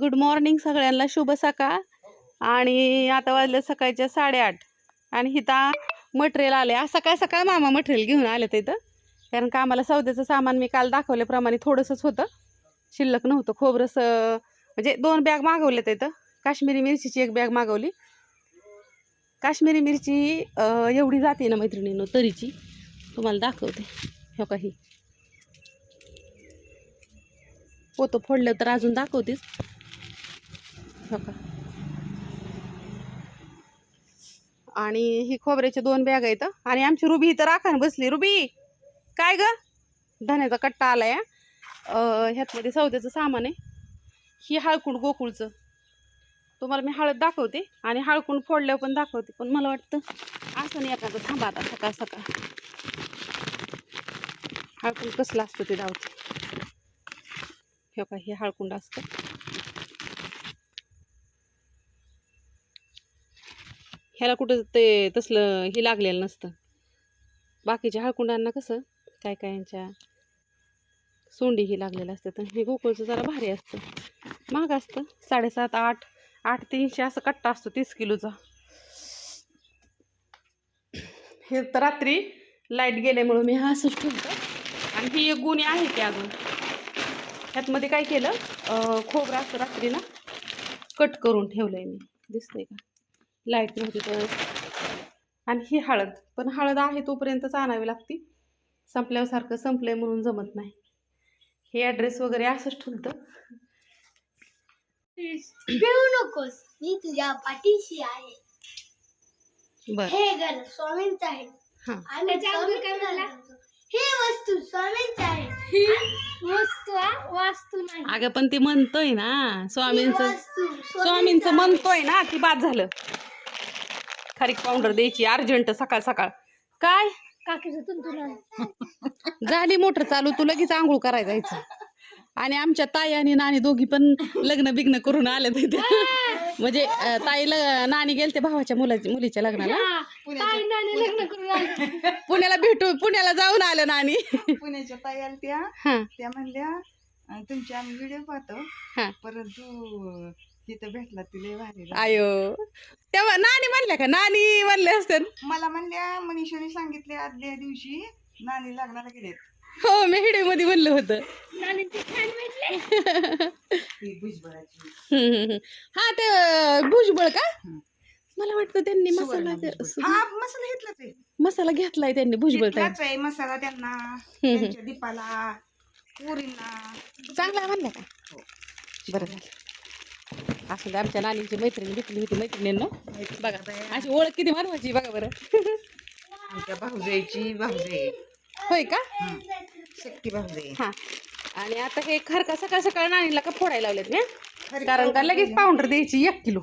Good morning सगळ्यांना शुभ सकाळ. आणि आता वाजले सकाळच्या साडेआठ. आणि हिता मटेरियल आले. आज सकाळ सकाळ मामा मटेरियल घेऊन आले तिथं कारण का आम्हाला सौद्याचं सामान मी काल दाखवल्याप्रमाणे थोडंसंच होतं. शिल्लक नव्हतं खोबरंसं म्हणजे दोन बॅग मागवले इथं. काश्मीरी मिरचीची एक बॅग मागवली. काश्मीरी मिरची एवढी जाते ना मैत्रिणीनं तरीची. तुम्हाला दाखवते. हो काही पोतं फोडलं तर अजून दाखवतेच हो का आणि ही खोबऱ्याचे दोन बॅग आहेत आणि आमची रुबी इथं राखा बसली. रुबी काय ग? धन्याचा कट्टा आलाय हा. ह्यातमध्ये सौद्याचं सामान आहे. ही हळकुंड गोकुळचं. तुम्हाला मी हळद दाखवते आणि हळकुंड फोडल्यावर पण दाखवते. पण मला वाटतं असं नाही एखादं थांबा आता सकाळ सकाळ. हळकुंड कसलं असतं ते दावते हे का हे हळकुंड असतं. ह्याला कुठं ते तसलं हे लागलेलं नसतं. बाकीच्या हळकुंडांना कसं काय काय यांच्या सोंडी ही लागलेलं असतं. तर हे गोकुळचं जरा भारी असतं. महाग असतं. साडेसात आठ आठ तीनशे असं कट्टा असतो तीस किलोचा. हे तर रात्री लाइट गेल्यामुळं मी हा असंच ठेवतो. आणि ही एक गुन्हे आहे की अजून ह्यातमध्ये काय केलं? खोबरं असं रात्री ना कट करून ठेवलं आहे मी. दिसतंय का? लाइट नव्हती तर. आणि ही हळद. पण हळद आहे तोपर्यंतच आणावी लागती. संपल्यावर सारखं संपलंय म्हणून जमत नाही. हे ॲड्रेस वगैरे असंच ठेवतं भिवू नकोस. मी तुझ्या पाठीशी आहे. बरं. हे घर स्वामींच आहे. हां. आणि स्वामींचं हे वस्तू स्वामींच आहे. वस्तू वास्तू नाही. अगं पण ती म्हणतोय ना स्वामींचं स्वामींचं म्हणतोय ना ती बाद झालं. खारीक पावडर द्यायची अर्जंट सकाळ सकाळ. काय? काकीचं तुंतुन झाली मोटर चालू तू लगेच आंघोळ करायला जायचं. आणि आमच्या ताई आणि नानी दोघी पण लग्न बिग्न करून आल्या तिथे म्हणजे अं, ताईला नानी गेलते भावाच्या मुलाची मुलीच्या लग्नाला. लग्न करून आले. पुण्याला भेटू पुण्याला जाऊन आलं नानी पुण्याच्या ताई आल्या त्या हा. त्या म्हणल्या तुमचे आम्ही व्हिडिओ पाहतो. हा. परंतु तिथं भेटला तिला भारी. आयो. तेव्हा नानी म्हणल्या का? नानी म्हणले असते मला म्हणल्या मनीषाने सांगितले आदल्या दिवशी नानी लग्नाला गेलेत. हो मी हिडिओ मध्ये म्हणलं होतं. हा ते भुजबळ का? मला वाटतं त्यांनी मसाला. हा मसाला घेतला ते मसाला घेतलाय त्यांनी भुजबळ ताई. घेतलाच आहे मसाला त्यांना त्यांच्या दीपाला पुरींना. चांगला आहे म्हणलं का? बरं झालं. असं आमच्या नानीची मैत्रिणी भेटली होती मैत्रिणींना. बघा अशी ओळख किती महत्वाची बघा बरं. आमच्या भाऊजाईची भाऊजाई. होय का? सक्ती भाऊजाई. हा. आणि आता हे खारका सकाळ सकाळ नानीला का फोडायला लावलेत ना? कारण का लगेच पावडर द्यायची एक किलो.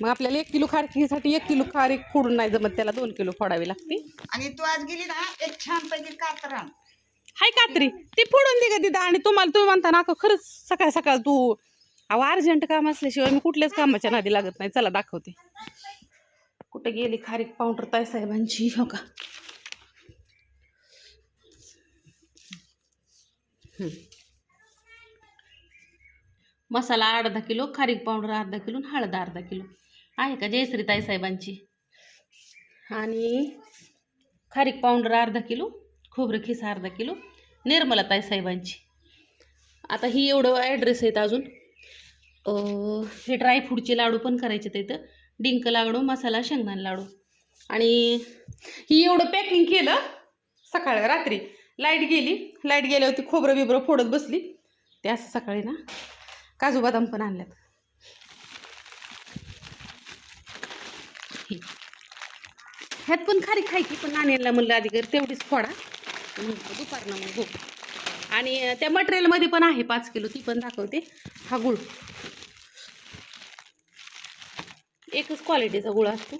मग आपल्याला एक किलो खारकीसाठी एक किलो खारीक फोडून नाही जमत त्याला दोन किलो फोडावी लागते. आणि तू आज गेली ना एक छान पैकी कातरण हाय कात्री ती फोडून दे तिथं आणि तुम्हाला तुम्ही म्हणता ना का खरंच सकाळ सकाळ तू अहो अर्जंट काम असल्याशिवाय मी कुठल्याच कामाच्या नादी लागत नाही. चला दाखवते. कुठे गेली खारीक पावडर ताई साहेबांची हो का. मसाला अर्धा किलो खारीक पावडर अर्धा किलो आणि हळद अर्धा किलो. आहे का जयश्री ताई साहेबांची? आणि खारीक पावडर अर्धा किलो खोबरं खिस अर्धा किलो निर्मला ताई साहेबांची. आता ही एवढं ॲड्रेस आहेत अजून. हे ड्रायफ्रूटचे लाडू पण करायचे आहेत इथं. डिंक लाडू मसाला शेंगदाण लाडू. आणि ही एवढं पॅकिंग केलं सकाळ रात्री. लाइट गेली. लाइट गेल्यावरती खोबरं बिबरं फोडत बसली. ते असं सकाळी ना काजू बदाम पण आणल्यात. हे. ह्यात पण खारी खायची पण नाण्याला म्हणलं आधी कर तेवढीच फोडा. म्हणलं दुपारनं मग हो आणि त्या मटेरियलमध्ये पण आहे पाच किलो ती पण दाखवते. हा गुळ. एकच क्वालिटीचा गुळ असतो.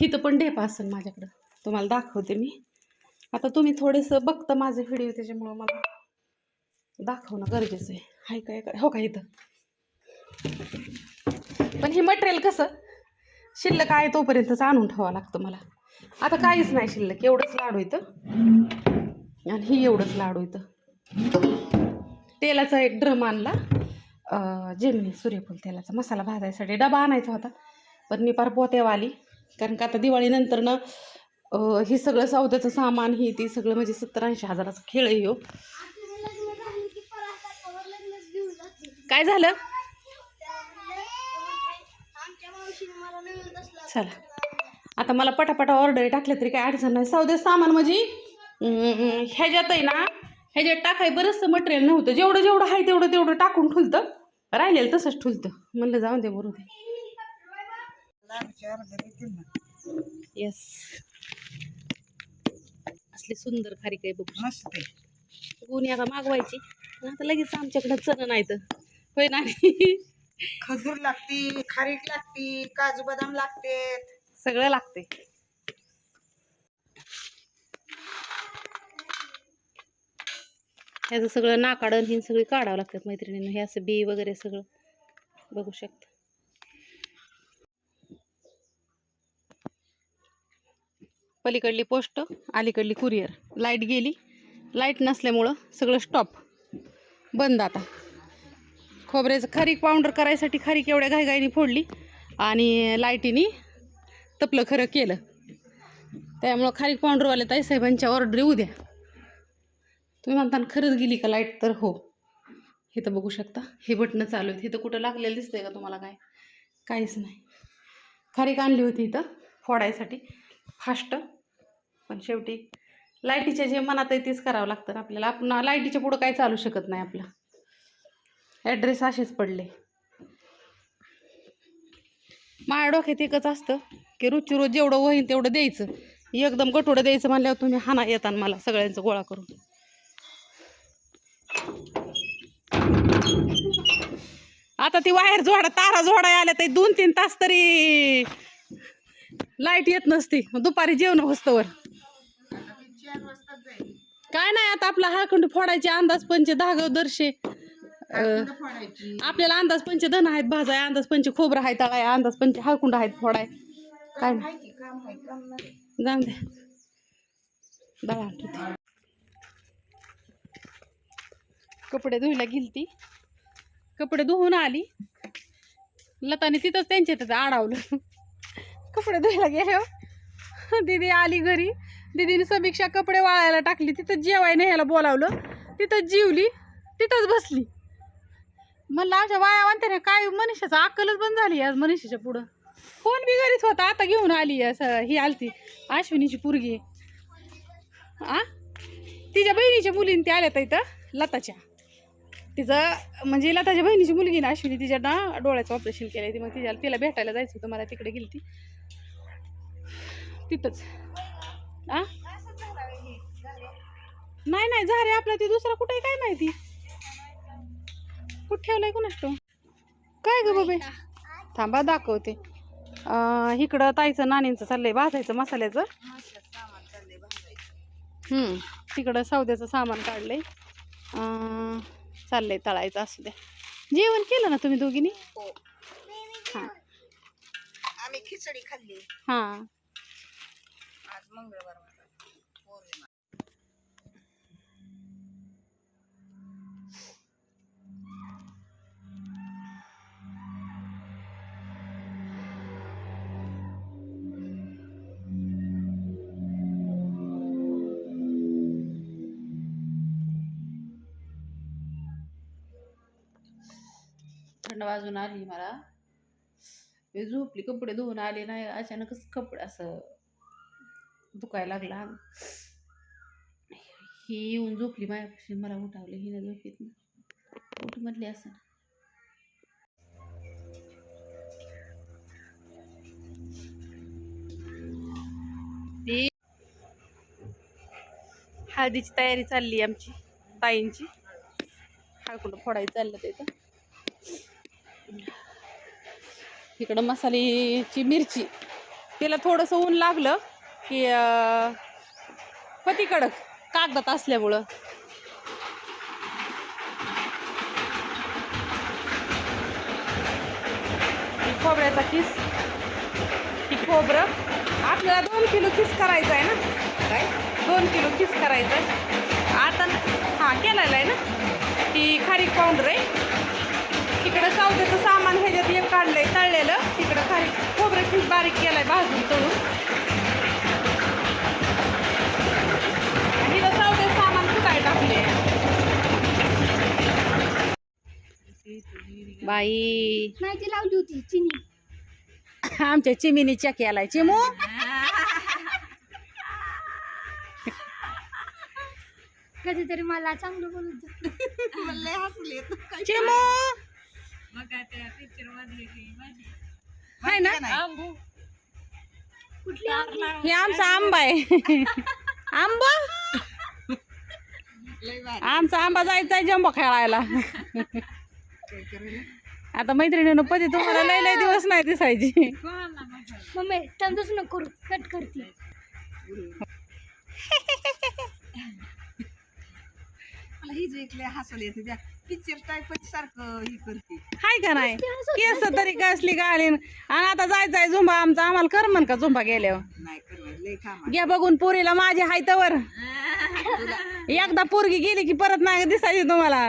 हिथं पण ढेपा असेल माझ्याकडं. तुम्हाला दाखवते मी. आता तुम्ही थोडंसं बघता माझे व्हिडिओ त्याच्यामुळं मला दाखवणं गरजेचं आहे. हाय काय काय हो का इथं? पण हे मटेरियल कसं? शिल्लक आहे तोपर्यंतच आणून ठेवावं लागतं मला. आता काहीच नाही शिल्लक एवढंच लाडू इथं. आणि ही एवढंच लाडू इथं. तेलाचा एक ड्रम आणला. जेमिनी सूर्यफूल तेलाचा मसाला भाजायसाठी डबा आणायचा होता. पण मी पार पोत्यावर आली कारण का आता दिवाळीनंतर ना हे सगळं सौद्याचं सामान हे ते सगळं म्हणजे सत्तर ऐंशी हजाराचा खेळ आहे हो लग्न झालं की परत आता लग्नच घेऊन जाते काय झालं? चला. आता मला पटापटा ऑर्डर टाकले तरी काय अडचण नाही. सौदे सामान म्हणजे ह्याच्यात आहे ना ह्याच्यात टाकाय बरंचसं मटेरियल नव्हतं. जेवढं जेवढं आहे तेवढं तेवढं टाकून ठुलतं. राहिलेलं तसंच ठुलतं. म्हणलं जाऊन दे बरोबर ना येस असली सुंदर खारी काय बघू मस्त आहे. कोणी आता मागवायची. आता लगेच आमच्याकडं चण नाही तर. होय ना खजूर लागती खारीक लागती काजू बदाम लागते सगळं लागते. ह्याचं सगळं नाकाडण हे सगळी काढावं लागतात मैत्रिणींना. हे असं बी वगैरे सगळं बघू शकता. पलीकडली पोस्ट अलीकडली कुरिअर. लाइट गेली. लाइट नसल्यामुळं सगळं स्टॉप बंद आता. खोबऱ्याचं खारीक पावडर करायसाठी खारीक एवढ्या घाईघाईने फोडली आणि लाईटीनी तपलं खरं केलं. त्यामुळं खारीक पावडरवाल्या ताईसाहेबांच्या ऑर्डर येऊ द्या तुम्ही म्हणता खरंच गेली का लाइट? तर हो. हे तर बघू शकता. हे बटणं चालू आहेत. हे तर कुठं लागलेलं दिसतंय का तुम्हाला काय? काहीच नाही. खारीक आणली होती इथं फोडायसाठी. फास्ट. पण शेवटी लाईटीच्या जे मनात आहे तेच करावं लागतं आपल्याला. आपण लाईटीच्या पुढं काही चालू शकत नाही आपलं. ॲड्रेस असेच पडले. माझ्या डोक्यात एकच असतं की रोजची रोज जेवढं होईन तेवढं द्यायचं. एकदम गटोडं द्यायचं म्हणल्यावर तुम्ही हाना येताना मला सगळ्यांचं गोळा करून. आता ती वायर जोडा तारा झोडा आल्या तर दोन तीन तास तरी लाइट येत नसती. दुपारी जेवण होस्तवर. काय नाही आता आपला हळखंड फोडायचे अंदाज पंचे दहा दर्शे. फोडायची. आपल्याला अंदाज पंच धन आहेत भाजाय अंदाज पंच खोबरं आहे तळाय अंदाज पंच हळकुंड आहेत फोडाय. काय? नाही आहे की काम आहे? काम नाही. जाऊन द्या दळा आणते. कपडे धुयला गेलती. कपडे धुवून आली. लताने तिथंच त्यांच्या तिथं आडावलं. कपडे धुयला गेले हो. दीदी आली घरी. दीदीने समीक्षा कपडे वाळायला टाकली. तिथं जेवाय न्यायला बोलावलं. तिथं जीवली. तिथंच बसली. म्हणलं अशा वाया म्हणते ना काय मनीषाचं अक्कलच बंद झाली आज मनीषाच्या पुढं. फोन बी घरीच होता आता घेऊन आली असं ही आलती अश्विनीची पोरगी. आ? तिच्या बहिणीच्या मुलीने ते आल्या इथं लताच्या. तिचं म्हणजे लताच्या बहिणीची मुलगी ना अश्विनी तिच्या ना डोळ्याचं ऑपरेशन केलं ती मग तिच्या तिला भेटायला जायचं होतं मला तिकडे गेली ती तिथंच. आ? नाही नाही झाले आपलं ती दुसरा कुठे काय माहिती? कुठं ठेवलंय कुणास तो? काय ग बाबे? थांबा दाखवते. इकडं ताईचं नानींचं चाललंय भाजायचं मसाल्याचं. हम्म, तिकडं सौद्याचं सामान काढलंय. अं, चाललंय तळायचं असू द्या. जेवण केलं ना तुम्ही दोघींनी? हो. हां. आम्ही खिचडी खाल्ली. हां. आज मंगळवार. थंड वाजून आली मला. मी झोपली कपडे धुवून आले नाही अचानकच कपडे असं दुखायला लागला. ही येऊन झोपली माझ्यापाशी मला उठावलं हिने झोपीत ना उठ म्हटली असं. हळदीची तयारी चालली आमची ताईंची. हळकुंड फोडायचं चाललं तिथं इकडं मसाल्याची मिरची. तिला थोडंसं ऊन लागलं की होती कडक कागदात असल्यामुळं. खोबऱ्याचा किस. ही खोबरं आपल्याला दोन किलो किस करायचं आहे ना? काय? दोन किलो किस करायचं आहे. आता हां केलेलं आहे ना? ही खारीक पावडर आहे. इकडं सावद्याचं सामान ह्याच्यात एक काढलंय तळलेलं तिकडं खाली खोबरं खूप बारीक केलंय भाजून तळून. आणि इथं सावद्याचं सामान टाकले बाई. नाही ती लावली होती चिनी. आमच्या चिमिनी चकी आलाय चिमू. कधीतरी मला चांगलं बोलत जा मला लय हसले चिमू. हाय ना? कुठली आवडली? हे आमचा आंबा आहे. आंबा? लय भारी. आमचा आंबा जायचा आहे जंबो खेळायला. काय आता मैत्रिणीनं पती तुम्हाला लय लय दिवस नाही दिसायची. मम्मी त्यांचंच नको करू कट करते मला ही हसायला येते त्या. पिक्चर टाईपच सारखं ही करते. हाय का नाही? केस तरी कसली घालीन आणि आता जायचंय झुंबा आमचा आम्हाला कर म्हण का झुंबा गेल्यावर? नाही करवाय लय काम घ्या बघून पोरीला माझी हाय तवर. एकदा पोरगी गेली की परत नाही दिसायची तुम्हाला.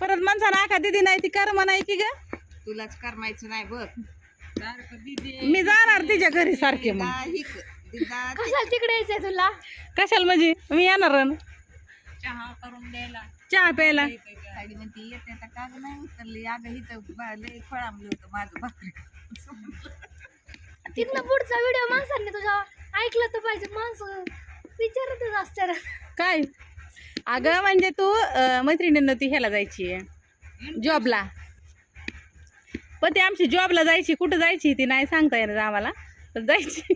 परत माणसानं आखा दिदी नाही ती कर म्हणायची ग? तुलाच करमायचं नाही बघ. मी जाणार तिच्या घरी सारखे मग. दिदा कशाला तिकडे यायचंय तुला? कशाला म्हणजे? मी येणार न. चहा प्यायला. साडी म्हणते येते आता का गं नाही उतरली. अगं इथं बा- लय होतं माझं भाकरी. तिथनं पुढचा व्हिडिओ माणसांनी तुझा ऐकलं तर पाहिजे माणसं विचारतच असतात. काय? अगं म्हणजे तू अं, मैत्रिणींना ती ह्याला जायची जॉबला. पण ती आमची जॉबला जायची. कुठं जायची ती नाही सांगता येणार आम्हाला. पण जायची.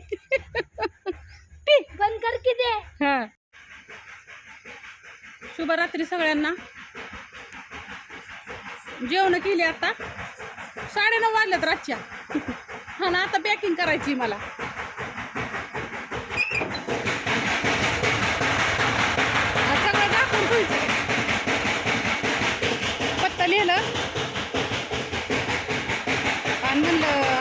बंद कर की ते. हा. शुभरात्री सगळ्यांना. जेवण केली आता. साडेनऊ वाजल्यात रातच्या. हा ना आता पॅकिंग करायची मला. सगळं दाखवून ठेवायचं पत्ता लिहिलं. आणि म्हणलं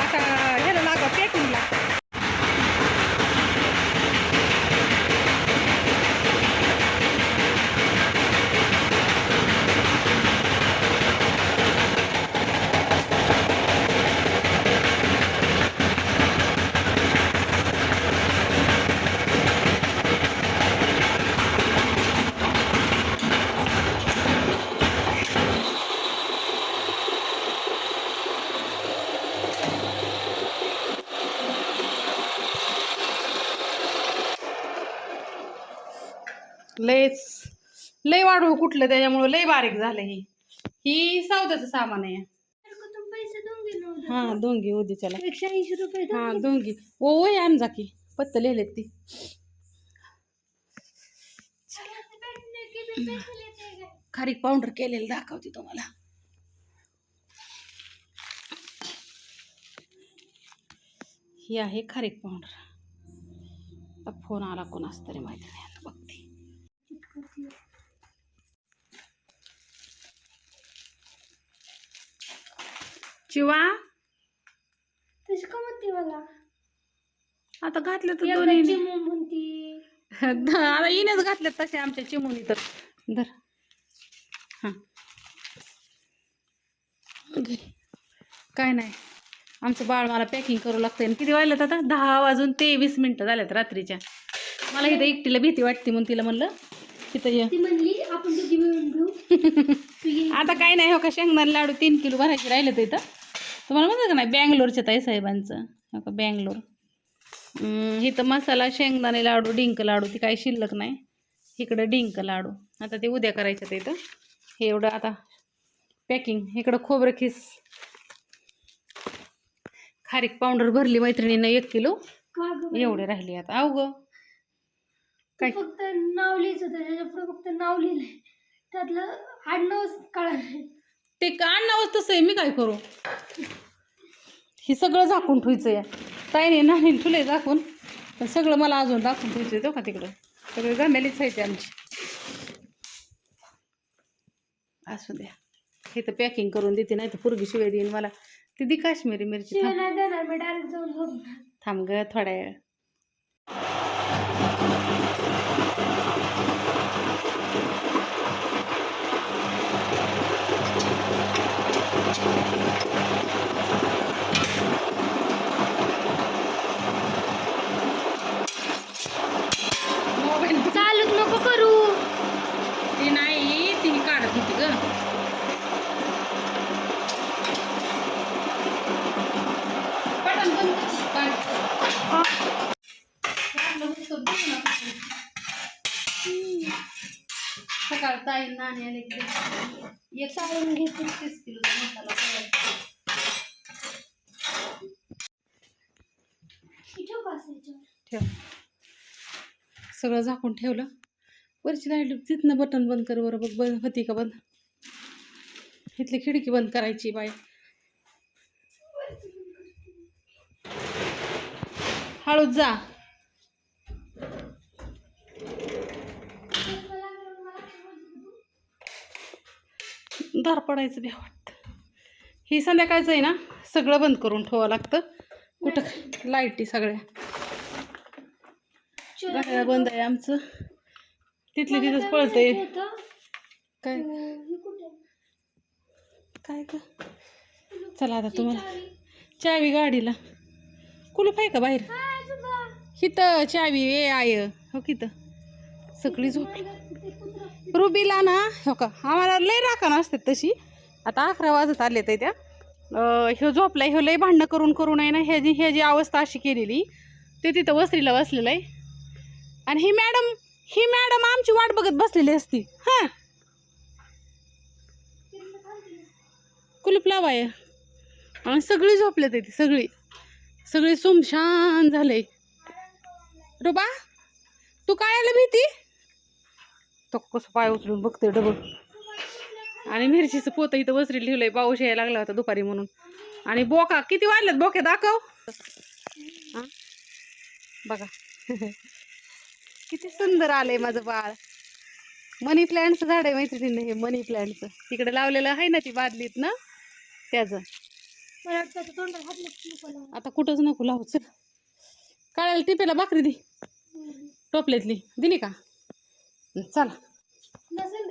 वाढू कुठलं त्याच्यामुळं लय बारीक झालं ही. ही सौद्याचं सामान आहे. हा दोंगी उद्याच्याला एकशे ऐंशी रुपये हा. दोंगी ओ ओय आण जा की पत्त लिहिलेत ती? खारीक पावडर केलेलं दाखवते तुम्हाला. ही आहे खारीक पावडर. फोन आला कोणाच तरी माहिती नाही आता बघते चिवा तशी का म्हणते मला? आता घातलं तर दोन्ही म्हणती. आता इनेच घातल्यात तसे आमच्या चिमुनी तर. धर. हां. घे. काय नाही. आमचं बाळ मला पॅकिंग करू लागतंय. आणि किती वाजल्यात आता? दहा वाजून तेवीस मिनटं झाल्यात रात्रीच्या. मला इथं एकटीला भीती वाटते म्हणून तिला म्हणलं तिथं ये. ती म्हणली आपण मिळून घेऊ. तू ये. आता काय नाही हो का शेंगदाणे लाडू तीन किलो भरायचे राहिले तर इथं. तुम्हाला म्हणतं का नाही? बँगलोरच्या ताई साहेबांचं. हो का? बँगलोर. इथं मसाला शेंगदाणे लाडू डिंक लाडू ती काही शिल्लक नाही. इकडं डिंक लाडू. आता ते उद्या करायचं ते इथं. हे एवढं आता पॅकिंग. इकडं खोबरं खीस. खारीक पावडर भरली मैत्रिणीनं एक किलो? एवढे राहिले आता. अव ग. काय? फक्त नाव लिहायचं होतं. त्याच्या फक्त नाव लिहिलंय त्यातलं आडनाव कळालं. ते का नावच तसं आहे? मी काय करू? हे सगळं झाकून ठेवायचं या ताईने नाही ठुले झाकून. पण सगळं मला अजून दाखवून ठेवायचं आहे का तिकडं. सगळे गमेलीच आहे ते आमची. असू द्या. हे तर पॅकिंग करून देते नाही तर पुरगी शिवाय देईन मला. ती दी काश्मीरी मिरची. थांब ग थोड्या वेळ. नाणे आले की एक चाळून घेते तीस किलोचा मसाला करायचा. ठेव. ठेव सगळं झाकून ठेवलं. वरची लाइट तिथनं बटन बंद कर बरं बघ बंद होती का बंद? इथली खिडकी बंद करायची बाय हळूच जा. दार पडायचं बी वाटतं. ही संध्याकाळचं आहे ना सगळं बंद करून ठेवावं लागतं. कुठं लाईटी सगळ्या. घड्याळ बंद आहे आमचं. तिथली तिथंच पळतंय काय? काय का चला आता तुम्हाला. चावी. गाडीला. कुलूप आहे का बाहेर? हिथं चावी ए आय हो किथं सगळी झोप. ते कुत्रं. रुबीला ना हो का? आम्हाला लय राखा नसते तशी. आता अकरा वाजत आले तर त्या ह्यो झोपलाय ह्यो लय भांडणं करून करून आहे ना ह्याची ह्याची अवस्था अशी केलेली ते तिथं वसरीला बसलेलं आहे. आणि ही मॅडम ही मॅडम आमची वाट बघत बसलेली असती. हां. कुलूप लावाय. आणि सगळी झोपले ते सगळी. सगळी सुमशान झाले रुबा तू काय आलं भीती? तो कसं पाय उचलून बघतोय डबल आणि मिरचीचं पोतं इथं वसरी लिहिलंय पाऊस यायला लागला होता दुपारी म्हणून. आणि बोका किती वाढल्यात बोके दाखव. बघा. किती सुंदर आलंय माझं बाळ. मनी प्लॅन्टचं झाड आहे मैत्रिणीनं हे मनी प्लॅन्टचं तिकडे लावलेलं आहे ना ती बादलीत ना त्याचं. आता कुठंच नको लावच. काळाला टिपेला भाकरी दे. टोपल्यातली. दिली का? चला. Nasıl